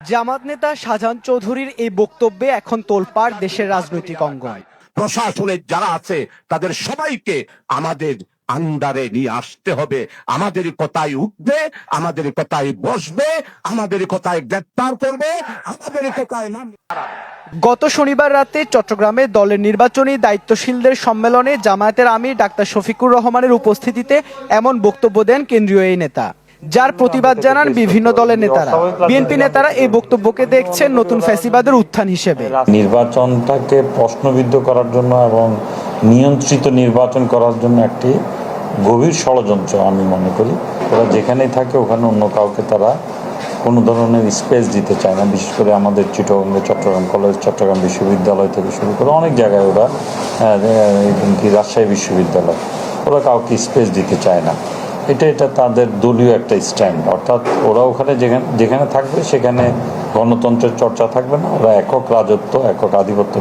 জামাত নেতা শাহজাহান চৌধুরীর এই বক্তব্যে এখন তোলপাড় দেশের রাজনৈতিক অঙ্গন। প্রশাসনের যারা আছে তাদের সবাইকে আমাদের আন্ডারে নিয়ে আসতে হবে। আমাদের কথায় উঠবে আমাদের কথায় বসবে আমাদের কথায় গ্রেপ্তার করবে আমাদের কথায় নাম গত শনিবার রাতে চট্টগ্রামে দলের নির্বাচনী দায়িত্বশীলদের সম্মেলনে জামায়াতের আমির ডাক্তার শফিকুর রহমানের উপস্থিতিতে এমন বক্তব্য দেন কেন্দ্রীয় এই নেতা। যার প্রতিবাদ জানান বিভিন্ন দলের নেতারা। বিএনপি নেতারা এই বক্তব্যকে দেখছেন নতুন ফ্যাসিবাদের উত্থান হিসেবে। নির্বাচনটাকে প্রশ্নবিদ্ধ করার জন্য এবং নিয়ন্ত্রিত নির্বাচন করার জন্য একটি গভীর ষড়যন্ত্র আমি মনে করি। ওরা যেখানেই থাকে, ওখানে অন্য কাউকে তারা কোনো ধরনের স্পেস দিতে চায় না। বিশেষ করে আমাদের চিটগঙ্গে, চট্টগ্রাম কলেজ, চট্টগ্রাম বিশ্ববিদ্যালয় থেকে শুরু করে অনেক জায়গায় ওরা এমনকি রাজশাহী বিশ্ববিদ্যালয়, ওরা কাউকে স্পেস দিতে চায় না। এটা এটা তাদের দলীয় একটা স্ট্যান্ড অর্থাৎ ওরা ওখানে যেখানে যেখানে থাকবে সেখানে গণতন্ত্রের চর্চা থাকবে না। ওরা একক রাজত্ব, একক আধিপত্য